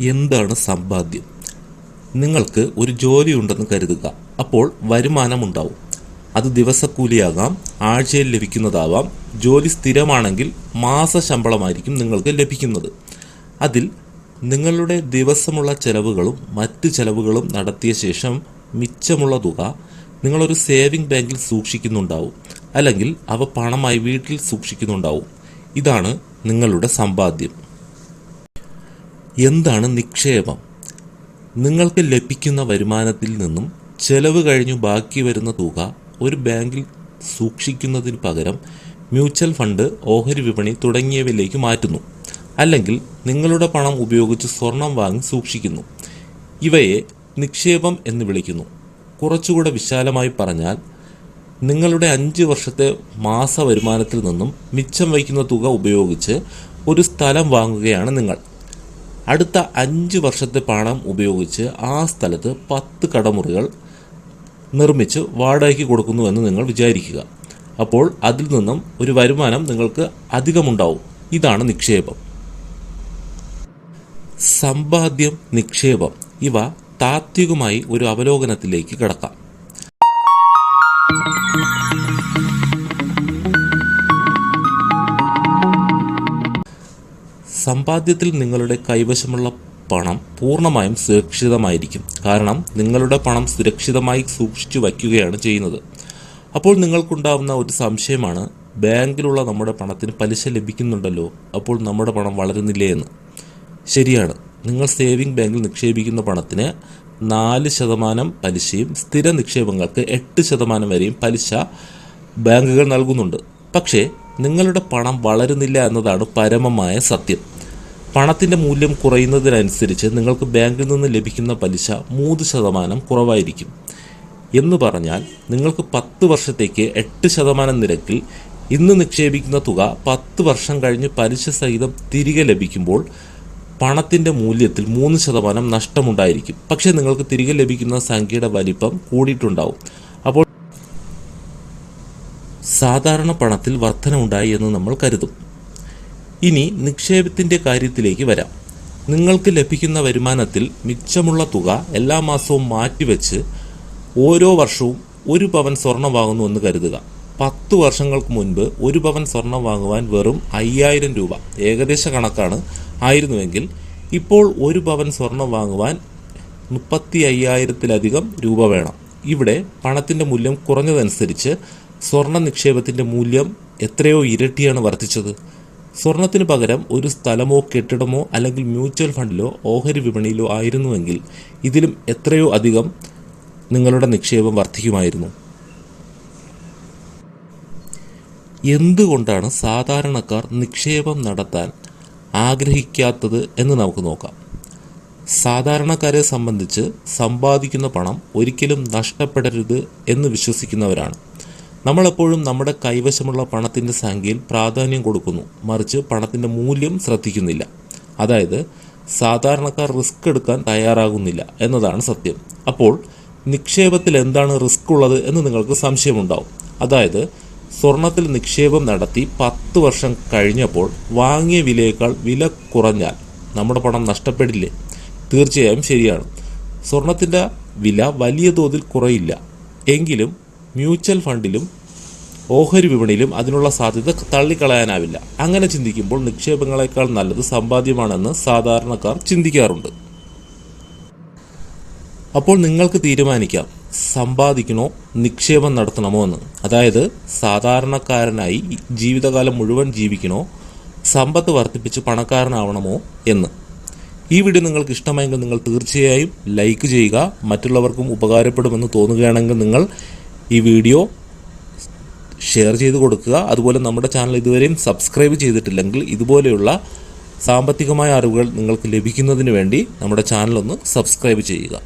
എന്താണ് സമ്പാദ്യം? നിങ്ങൾക്ക് ഒരു ജോലി ഉണ്ടെന്ന് കരുതുക. അപ്പോൾ വരുമാനമുണ്ടാവും. അത് ദിവസക്കൂലിയാകാം ആഴ്ചയിൽ ലഭിക്കുന്നതാവാം ജോലി സ്ഥിരമാണെങ്കിൽ മാസ ശമ്പളമായിരിക്കും നിങ്ങൾക്ക് ലഭിക്കുന്നത്. അതിൽ നിങ്ങളുടെ ദിവസമുള്ള ചെലവുകളും മറ്റ് ചെലവുകളും നടത്തിയ ശേഷം മിച്ചമുള്ള തുക നിങ്ങളൊരു സേവിംഗ് ബാങ്കിൽ സൂക്ഷിക്കുന്നുണ്ടാവും. അല്ലെങ്കിൽ അവ പണമായി വീട്ടിൽ സൂക്ഷിക്കുന്നുണ്ടാവും. ഇതാണ് നിങ്ങളുടെ സമ്പാദ്യം. എന്താണ് നിക്ഷേപം? നിങ്ങൾക്ക് ലഭിക്കുന്ന വരുമാനത്തിൽ നിന്നും ചെലവ് കഴിഞ്ഞു ബാക്കി വരുന്ന തുക ഒരു ബാങ്കിൽ സൂക്ഷിക്കുന്നതിന് പകരം മ്യൂച്വൽ ഫണ്ട് ഓഹരി വിപണി തുടങ്ങിയവയിലേക്ക് മാറ്റുന്നു. അല്ലെങ്കിൽ നിങ്ങളുടെ പണം ഉപയോഗിച്ച് സ്വർണം വാങ്ങി സൂക്ഷിക്കുന്നു. ഇവയെ നിക്ഷേപം എന്ന് വിളിക്കുന്നു. കുറച്ചുകൂടെ വിശാലമായി പറഞ്ഞാൽ നിങ്ങളുടെ അഞ്ച് വർഷത്തെ മാസ വരുമാനത്തിൽ നിന്നും മിച്ചം വയ്ക്കുന്ന തുക ഉപയോഗിച്ച് ഒരു സ്ഥലം വാങ്ങുകയാണ് നിങ്ങൾ. അടുത്ത അഞ്ച് വർഷത്തെ പണം ഉപയോഗിച്ച് ആ സ്ഥലത്ത് പത്ത് കടമുറികൾ നിർമ്മിച്ച് വാടകയ്ക്ക് കൊടുക്കുന്നുവെന്ന് നിങ്ങൾ വിചാരിക്കുക. അപ്പോൾ അതിൽ നിന്നും ഒരു വരുമാനം നിങ്ങൾക്ക് അധികമുണ്ടാവും. ഇതാണ് നിക്ഷേപം. സമ്പാദ്യം നിക്ഷേപം. ഇവ താത്വികമായി ഒരു അവലോകനത്തിലേക്ക് കിടക്കാം. സമ്പാദ്യത്തിൽ നിങ്ങളുടെ കൈവശമുള്ള പണം പൂർണമായും സുരക്ഷിതമായിരിക്കും. കാരണം നിങ്ങളുടെ പണം സുരക്ഷിതമായി സൂക്ഷിച്ചു വയ്ക്കുകയാണ് ചെയ്യുന്നത്. അപ്പോൾ നിങ്ങൾക്കുണ്ടാവുന്ന ഒരു സംശയമാണ് ബാങ്കിലുള്ള നമ്മുടെ പണത്തിന് പലിശ ലഭിക്കുന്നുണ്ടല്ലോ അപ്പോൾ നമ്മുടെ പണം വളരുന്നില്ലേ എന്ന്. ശരിയാണ്. നിങ്ങൾ സേവിംഗ് ബാങ്കിൽ നിക്ഷേപിക്കുന്ന പണത്തിന് നാല് ശതമാനം പലിശയും സ്ഥിര നിക്ഷേപങ്ങൾക്ക് എട്ട് ശതമാനം വരെയും പലിശ ബാങ്കുകൾ നൽകുന്നുണ്ട്. പക്ഷേ നിങ്ങളുടെ പണം വളരുന്നില്ല എന്നതാണ് പരമമായ സത്യം. പണത്തിന്റെ മൂല്യം കുറയുന്നതിനനുസരിച്ച് നിങ്ങൾക്ക് ബാങ്കിൽ നിന്ന് ലഭിക്കുന്ന പലിശ മൂന്ന് ശതമാനം കുറവായിരിക്കും. എന്ന് പറഞ്ഞാൽ നിങ്ങൾക്ക് പത്ത് വർഷത്തേക്ക് എട്ട് ശതമാനം നിരക്കിൽ ഇന്ന് നിക്ഷേപിക്കുന്ന തുക പത്ത് വർഷം കഴിഞ്ഞ് പലിശ സഹിതം തിരികെ ലഭിക്കുമ്പോൾ പണത്തിന്റെ മൂല്യത്തിൽ മൂന്ന് ശതമാനം നഷ്ടമുണ്ടായിരിക്കും. പക്ഷേ നിങ്ങൾക്ക് തിരികെ ലഭിക്കുന്ന സംഖ്യയുടെ വലിപ്പം കൂടിയിട്ടുണ്ടാവും. അപ്പോൾ സാധാരണ പണത്തിൽ വർധനമുണ്ടായി എന്ന് നമ്മൾ കരുതും. ഇനി നിക്ഷേപത്തിന്റെ കാര്യത്തിലേക്ക് വരാം. നിങ്ങൾക്ക് ലഭിക്കുന്ന വരുമാനത്തിൽ മിച്ചമുള്ള തുക എല്ലാ മാസവും മാറ്റിവെച്ച് ഓരോ വർഷവും ഒരു പവൻ സ്വർണം വാങ്ങുന്നു എന്ന് കരുതുക. പത്ത് വർഷങ്ങൾക്ക് മുൻപ് ഒരു പവൻ സ്വർണം വാങ്ങുവാൻ വെറും അയ്യായിരം രൂപ ഏകദേശ കണക്കാണ് ആയിരുന്നുവെങ്കിൽ ഇപ്പോൾ ഒരു പവൻ സ്വർണം വാങ്ങുവാൻ മുപ്പത്തി അയ്യായിരത്തിലധികം രൂപ വേണം. ഇവിടെ പണത്തിന്റെ മൂല്യം കുറഞ്ഞതനുസരിച്ച് സ്വർണ നിക്ഷേപത്തിന്റെ മൂല്യം എത്രയോ ഇരട്ടിയാണ് വർദ്ധിച്ചത്. സ്വർണത്തിന് പകരം ഒരു സ്ഥലമോ കെട്ടിടമോ അല്ലെങ്കിൽ മ്യൂച്വൽ ഫണ്ടിലോ ഓഹരി വിപണിയിലോ ആയിരുന്നുവെങ്കിൽ ഇതിലും എത്രയോ അധികം നിങ്ങളുടെ നിക്ഷേപം വർദ്ധിക്കുമായിരുന്നു. എന്തുകൊണ്ടാണ് സാധാരണക്കാർ നിക്ഷേപം നടത്താൻ ആഗ്രഹിക്കാത്തത് എന്ന് നമുക്ക് നോക്കാം. സാധാരണക്കാരെ സംബന്ധിച്ച് സമ്പാദിക്കുന്ന പണം ഒരിക്കലും നഷ്ടപ്പെടരുത് എന്ന് വിശ്വസിക്കുന്നവരാണ്. നമ്മളെപ്പോഴും നമ്മുടെ കൈവശമുള്ള പണത്തിന്റെ സംഖ്യയിൽ പ്രാധാന്യം കൊടുക്കുന്നു. മറിച്ച് പണത്തിന്റെ മൂല്യം ശ്രദ്ധിക്കുന്നില്ല. അതായത് സാധാരണക്കാർ റിസ്ക് എടുക്കാൻ തയ്യാറാകുന്നില്ല എന്നതാണ് സത്യം. അപ്പോൾ നിക്ഷേപത്തിൽ എന്താണ് റിസ്ക് ഉള്ളത് എന്ന് നിങ്ങൾക്ക് സംശയമുണ്ടാവും. അതായത് സ്വർണത്തിൽ നിക്ഷേപം നടത്തി പത്ത് വർഷം കഴിഞ്ഞപ്പോൾ വാങ്ങിയ വിലയേക്കാൾ വില കുറഞ്ഞാൽ നമ്മുടെ പണം നഷ്ടപ്പെടില്ലേ? തീർച്ചയായും ശരിയാണ്. സ്വർണത്തിന്റെ വില വലിയ തോതിൽ കുറയില്ല. എങ്കിലും മ്യൂച്വൽ ഫണ്ടിലും ഓഹരി വിപണിയിലും അതിനുള്ള സാധ്യത തള്ളിക്കളയാനാവില്ല. അങ്ങനെ ചിന്തിക്കുമ്പോൾ നിക്ഷേപങ്ങളെക്കാൾ നല്ലത് സമ്പാദ്യമാണെന്ന് സാധാരണക്കാർ ചിന്തിക്കാറുണ്ട്. അപ്പോൾ നിങ്ങൾക്ക് തീരുമാനിക്കാം സമ്പാദിക്കണോ നിക്ഷേപം നടത്തണമോ എന്ന്. അതായത് സാധാരണക്കാരനായി ജീവിതകാലം മുഴുവൻ ജീവിക്കണോ സമ്പത്ത് വർദ്ധിപ്പിച്ച് പണക്കാരനാവണമോ എന്ന്. ഈ വീഡിയോ നിങ്ങൾക്ക് ഇഷ്ടമായെങ്കിൽ നിങ്ങൾ തീർച്ചയായും ലൈക്ക് ചെയ്യുക മറ്റുള്ളവർക്കും ഉപകാരപ്പെടുമെന്ന് തോന്നുകയാണെങ്കിൽ നിങ്ങൾ ഈ വീഡിയോ ഷെയർ ചെയ്ത് കൊടുക്കുക. അതുപോലെ നമ്മുടെ ചാനൽ ഇതുവരെയും സബ്സ്ക്രൈബ് ചെയ്തിട്ടില്ലെങ്കിൽ ഇതുപോലെയുള്ള സാമ്പത്തികമായ അറിവുകൾ നിങ്ങൾക്ക് ലഭിക്കുന്നതിന് വേണ്ടി നമ്മുടെ ചാനലൊന്ന് സബ്സ്ക്രൈബ് ചെയ്യുക.